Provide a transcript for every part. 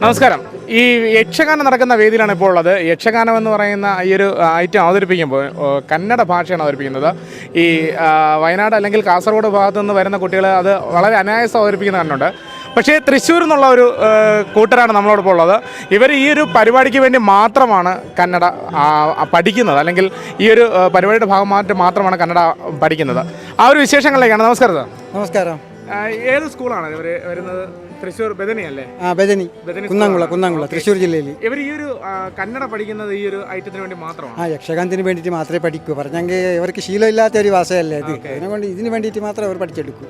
നമസ്കാരം. ഈ യക്ഷഗാനം നടക്കുന്ന വേദിയിലാണ് ഇപ്പോൾ ഉള്ളത്. യക്ഷഗാനം എന്ന് പറയുന്ന ഈ ഒരു ഐറ്റം അവതരിപ്പിക്കുമ്പോൾ കന്നഡ ഭാഷയാണ് അവതരിപ്പിക്കുന്നത്. ഈ വയനാട് അല്ലെങ്കിൽ കാസർഗോഡ് ഭാഗത്തു നിന്ന് വരുന്ന കുട്ടികൾ അത് വളരെ അനായാസം അവതരിപ്പിക്കുന്ന കണ്ടുണ്ട് പക്ഷേ തൃശ്ശൂർ എന്നുള്ള ഒരു കൂട്ടരാണ് നമ്മളോടൊപ്പം ഉള്ളത്. ഇവർ ഈ ഒരു പരിപാടിക്ക് വേണ്ടി മാത്രമാണ് കന്നഡ പഠിക്കുന്നത്. അല്ലെങ്കിൽ ഈ ഒരു പരിപാടിയുടെ ഭാഗമായിട്ട് മാത്രമാണ് കന്നഡ പഠിക്കുന്നത്. ആ ഒരു വിശേഷങ്ങളിലേക്കാണ്. നമസ്കാരം നമസ്കാരം. ഏത് സ്കൂളാണ് ഇവർ വരുന്നത്? തൃശ്ശൂർ ബദനി അല്ലേ? ആ ബദനി. കുന്നംകുള. കുന്നംകുള തൃശ്ശൂർ ജില്ലയിൽ ഇവർ ഈ ഒരു കന്നഡ പഠിക്കുന്നത് ഈ ഒരു ഐറ്റത്തിന് വേണ്ടി മാത്രമാണ്. ആ യക്ഷഗാനത്തിന് വേണ്ടിയിട്ട് മാത്രമേ പഠിക്കൂ. പറഞ്ഞെങ്കിൽ ഇവർക്ക് ശീലമില്ലാത്ത ഒരു ഭാഷയല്ലേ ഇത്. അതിനെക്കൊണ്ട് ഇതിന് വേണ്ടിയിട്ട് മാത്രമേ അവർ പഠിച്ചെടുക്കൂ.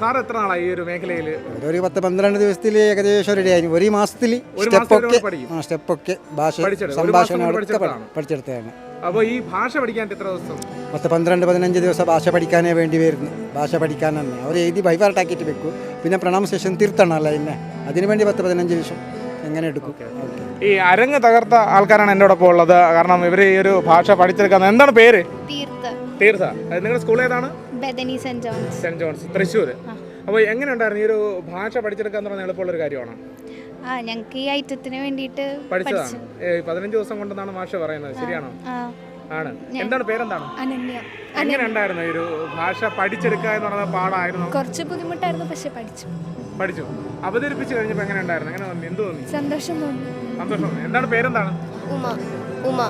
സാർ എത്ര നാളായി ഈ ഒരു മേഖലയിൽ ഒരു പത്ത് പന്ത്രണ്ട് ദിവസത്തിൽ ഏകദേശം റെഡി ഡേ ഒരു മാസത്തിൽ ഒരു സ്റ്റെപ്പൊക്കെ. ആ സ്റ്റെപ്പൊക്കെ ഭാഷ. ഒരു സംഭാഷണം പഠിച്ചെടുത്തതാണ്. അപ്പോൾ ഈ ഭാഷ പഠിക്കാൻ എത്ര ദിവസം? പത്ത് പന്ത്രണ്ട് പതിനഞ്ച് ദിവസം ഭാഷ പഠിക്കാനേ വേണ്ടി വരുന്നു. ഭാഷ പഠിക്കാൻ തന്നെ. അവർ എഴുതി ബൈഫാർട്ടാക്കിയിട്ട് വെക്കും. പിന്നെ പ്രൊണൗൺസിയേഷൻ തിരുത്തണമല്ലോ എന്നെ അതിനു വേണ്ടി പത്ത് പതിനഞ്ച് ദിവസം എങ്ങനെ എടുക്കും? ഈ അരങ്ങ് തകർത്ത ആൾക്കാരാണ് എന്റെ ഒപ്പം ഉള്ളത്. കാരണം ഇവർ ഈ ഒരു ഭാഷ പഠിച്ചെടുക്കുന്നത് എന്താണ് പേര്? തീർത്ഥ നിങ്ങളുടെ സ്കൂൾ ഏതാണ്? Bethany saint John's. Saint John's Thrissur അപ്പോൾ എങ്ങനെ ഉണ്ടായിരുന്നു? ഈ ഒരു ഭാഷ പഠിച്ചെടുക്കുക എന്ന് പറഞ്ഞാൽ എളുപ്പമുള്ള ഒരു കാര്യമാണ്? ആ ഞങ്ങൾക്ക് ഈ ഐറ്റത്തിന് വേണ്ടിയിട്ട് പഠിച്ചതാണ്. പതിനഞ്ച് ദിവസം കൊണ്ടെന്നാണ് മാഷ പറയുന്നത്. ശരിയാണോ? ആ. ആണ്. എന്താണ് പേരെന്താണ്? അനന്യ. എങ്ങനെ ഉണ്ടായിരുന്നു ഒരു ഭാഷ പഠിച്ചെടുക്കുക എന്ന് പറയുന്നത് പാടായിരുന്നു? കുറച്ച് ബുദ്ധിമുട്ടായിരുന്നു പക്ഷെ പഠിച്ചു. പഠിച്ചു. അവതരിപ്പിച്ച് കഴിഞ്ഞപ്പോൾ എങ്ങനെ ഉണ്ടായിരുന്നു എങ്ങനെ തോന്നി? എന്ത് തോന്നി? സന്തോഷം തോന്നി. സന്തോഷം തോന്നി. എന്താണ് പേരെന്താണ്? ഉമ. ഉമ.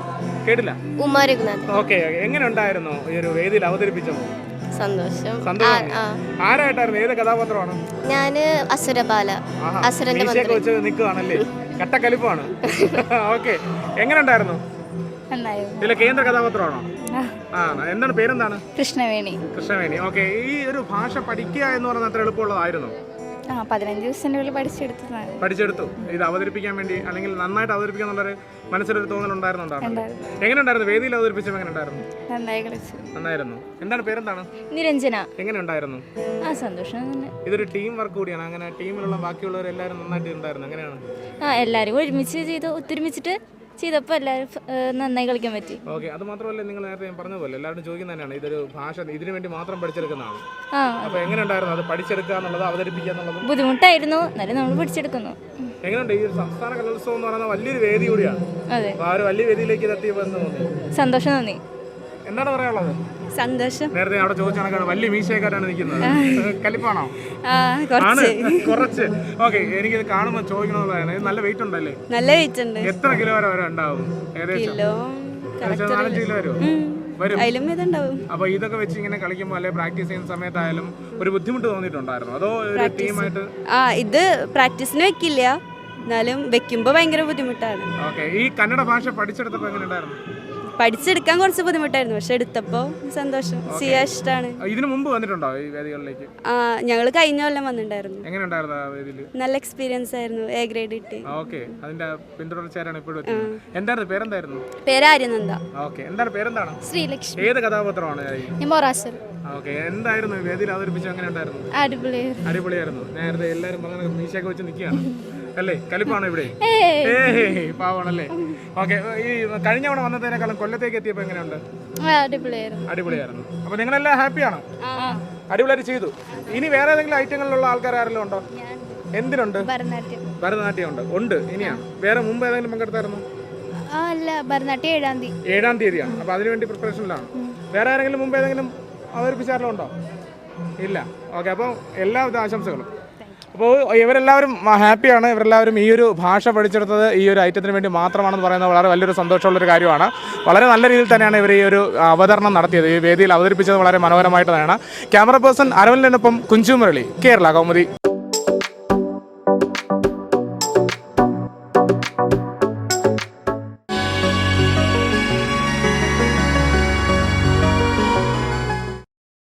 കേട്ടില്ല? ഉമ രഘുനാഥ് ഓക്കെ എങ്ങനെ ഉണ്ടായിരുന്നു ഈ ഒരു വേദിയിൽ അവതരിപ്പിച്ചപ്പോൾ? സന്തോഷം. ആരായിട്ടായിരുന്നു? ഏത് കഥാപാത്രമാണ്? ഞാൻ അസുരബാല. അസുരന്റെ വെച്ച് നിൽക്കുവാണല്ലേ? കട്ടക്കലിപ്പാണ് ഓക്കെ. എങ്ങനെ ഉണ്ടായിരുന്നു ഇതിലെ കേന്ദ്ര കഥാപാത്രമാണോ? ആ. എന്താണ് പേരെന്താണ്? കൃഷ്ണവേണി. കൃഷ്ണവേണി. ഓക്കെ. ഈ ഒരു ഭാഷ പഠിക്കുക എന്ന് പറയുന്നത് അത്ര എളുപ്പമുള്ളതായിരുന്നു. ആ പതിനഞ്ച് ദിവസത്തിന്റെ ഉള്ളിൽ പഠിച്ചെടുത്തതാണ്. പഠിച്ചെടുത്തു. ഇത് അവതരിപ്പിക്കാൻ വേണ്ടി അല്ലെങ്കിൽ നന്നായിട്ട് അവതരിപ്പിക്കാൻ എന്നുള്ളൊരു മനസ്സിലൊരു ഉണ്ടായിരുന്നു എങ്ങനെ ഉണ്ടായിരുന്നു വേദിയിൽ അവതരിപ്പിച്ചപ്പോൾ എങ്ങനെ ഉണ്ടായിരുന്നു നന്നായി കളിച്ചു. നന്നായിരുന്നു. എന്താണ് പേരെന്താണ്? നിരഞ്ജന. എങ്ങനെ ഉണ്ടായിരുന്നു ആ സന്തോഷം തന്നെ. ഇതൊരു ടീം വർക്ക് കൂടിയാണ്. അങ്ങനെ ടീമിലുള്ള ബാക്കിയുള്ളവരെല്ലാവരും നന്നായിട്ട് ഉണ്ടായിരുന്നു എങ്ങനെയാണ്? ആ എല്ലാവരും ഒരുമിച്ച് ചെയ്ത് ഒത്തൊരുമിച്ചിട്ട് ചെയ്തപ്പോൾ എല്ലാവരും നന്നായി കളിക്കാൻ പറ്റി. ഓക്കെ അത് മാത്രമല്ല നിങ്ങൾ നേരത്തെ ഞാൻ പോലെ എല്ലാവരും ചോദിക്കുന്നത് തന്നെയാണ്. ഇതൊരു ഭാഷ ഇതിനു വേണ്ടി മാത്രം പഠിച്ചെടുക്കുന്നതാണ്. അപ്പൊ അപ്പോൾ എങ്ങനെ ഉണ്ടായിരുന്നു? അത് പഠിച്ചെടുക്കുക എന്നുള്ളത് അവതരിപ്പിക്കുക എന്നുള്ളത്? ബുദ്ധിമുട്ടായിരുന്നു. എന്നാലും നമ്മൾ പഠിച്ചെടുക്കുന്നു. എങ്ങനെയുണ്ട്? ഈ ഒരു സംസ്ഥാന കലോത്സവം എന്ന് പറയുന്നത് വലിയൊരു വേദി കൂടിയാണ്. അതെ. അപ്പോൾ ആ ഒരു വലിയ വേദിയിലേക്ക് ഇത് എത്തിയപ്പോൾ എന്ന് തോന്നി? സന്തോഷം തോന്നി. എന്താണ് പറയാനുള്ളത്? സന്തോഷം. നേരത്തെ അവിടെ ചോദിച്ചാണ് വലിയ മീശയൊക്കെയാണ് നിൽക്കുന്നത്. കലിപ്പാണോ? ആണ്. കുറച്ച്. ഓക്കെ എനിക്കിത് കാണുമ്പോൾ ചോദിക്കണമെന്നുള്ളതാണ് ഇത് നല്ല വെയിറ്റ് ഉണ്ടല്ലേ? നല്ല വെയിറ്റ് ഉണ്ട്. എത്ര കിലോ വരെ ഉണ്ടാവും? കിലോ നാലഞ്ച് കിലോ വരുമോ അപ്പോൾ ഇതൊക്കെ വെച്ച് ഇങ്ങനെ കളിക്കുമ്പോൾ അല്ലെ പ്രാക്ടീസ് ചെയ്യുന്ന സമയത്തായാലും ഒരു ബുദ്ധിമുട്ട് തോന്നിയിട്ടുണ്ടായിരുന്നു? അതോ ഒരു ടീമായിട്ട് ആ ഇത് പ്രാക്ടീസിന് വെക്കില്ല. എന്നാലും വെക്കുമ്പോ ഭയങ്കര ബുദ്ധിമുട്ടാണ്. ഓക്കെ ഈ കന്നഡ ഭാഷ പഠിച്ചെടുത്തപ്പോ എങ്ങനെ ഉണ്ടായിരുന്നു? പഠിച്ചെടുക്കാൻ കുറച്ച് ബുദ്ധിമുട്ടായിരുന്നു. പക്ഷെ എടുത്തപ്പോൾ സന്തോഷം. സിയ ഇഷ്ടമാണ് ഇതിനു മുമ്പ് വന്നിട്ടുണ്ടോ ഈ വേദികളിലേക്ക്? ആ ഞങ്ങൾ കഴിഞ്ഞ കൊല്ലം വന്നിട്ടുണ്ടായിരുന്നു. എങ്ങനെ ഉണ്ടായിരുന്നു ആ വേദിയിൽ നല്ല എക്സ്പീരിയൻസ് ആയിരുന്നു എ ഗ്രേഡ് കിട്ടി. ഓക്കെ അതിന്റെ പിന്തുടർച്ചയാരാണ് ഇപ്പോഴും എത്തുന്നത് എന്തായിരുന്നു പേരെന്തായിരുന്നു? പേര് ആര്യനന്ദ. ഓക്കെ എന്താണ് പേരെന്താണ്? ശ്രീലക്ഷ്മി. ഏത് കഥാപാത്രമാണ് ഞാൻ മൊറാസർ ഓക്കെ എന്തായിരുന്നു ഈ വേദിയിൽ അവതരിപ്പിച്ചു എങ്ങനെ ഉണ്ടായിരുന്നു? അടിപൊളിയായിരുന്നു. അടിപൊളിയായിരുന്നു. നേരത്തെ എല്ലാവരും പറഞ്ഞ മീശയൊക്കെ വെച്ച് നിൽക്കുകയാണ്. അല്ലേ? കലിപ്പാണോ ഇവിടെ? ഏയ്. പാവാണല്ലേ ഓക്കെ ഈ കഴിഞ്ഞ തവണ വന്നതിനേക്കാളും കൊല്ലത്തേക്ക് എത്തിയപ്പോൾ എങ്ങനെയുണ്ട്? അടിപൊളിയായിരുന്നു. അടിപൊളിയായിരുന്നു. അപ്പോൾ നിങ്ങളെല്ലാം ഹാപ്പിയാണോ? അടിപൊളിയായിട്ട് ചെയ്തു. ഇനി വേറെ ഏതെങ്കിലും ഐറ്റങ്ങളിലുള്ള ആൾക്കാർ ആരെങ്കിലും ഉണ്ടോ? എന്തിനുണ്ട്? ഭരതനാട്യം. ഉണ്ട്. ഉണ്ട്. ഇനിയാണ് വേറെ മുമ്പ് ഏതെങ്കിലും പങ്കെടുത്തായിരുന്നു? അല്ല ഭരതനാട്യം ഏഴാം തീയതി. ഏഴാം തീയതിയാണ്. അപ്പോൾ അതിനുവേണ്ടി പ്രിപ്പറേഷനിലാണ്. വേറെ ആരെങ്കിലും മുമ്പ് ഏതെങ്കിലും അവതരിപ്പിച്ചാരല്ലോ ഉണ്ടോ? ഇല്ല. ഓക്കെ അപ്പോൾ എല്ലാവിധ ആശംസകളും. അപ്പോൾ ഇവരെല്ലാവരും ഹാപ്പിയാണ്. ഇവരെല്ലാവരും ഈ ഒരു ഭാഷ പഠിച്ചെടുത്തത് ഈ ഒരു ഐറ്റത്തിന് വേണ്ടി മാത്രമാണെന്ന് പറയുന്നത് വളരെ വലിയൊരു സന്തോഷമുള്ളൊരു കാര്യമാണ്. വളരെ നല്ല രീതിയിൽ തന്നെയാണ് ഇവർ ഈ ഒരു അവതരണം നടത്തിയത്. ഈ വേദിയിൽ അവതരിപ്പിച്ചത് വളരെ മനോഹരമായിട്ട് തന്നെയാണ്. ക്യാമറ പേഴ്സൺ അരവിന്ദിനൊപ്പം കുഞ്ചുമുരളി കേരള കൗമുദി.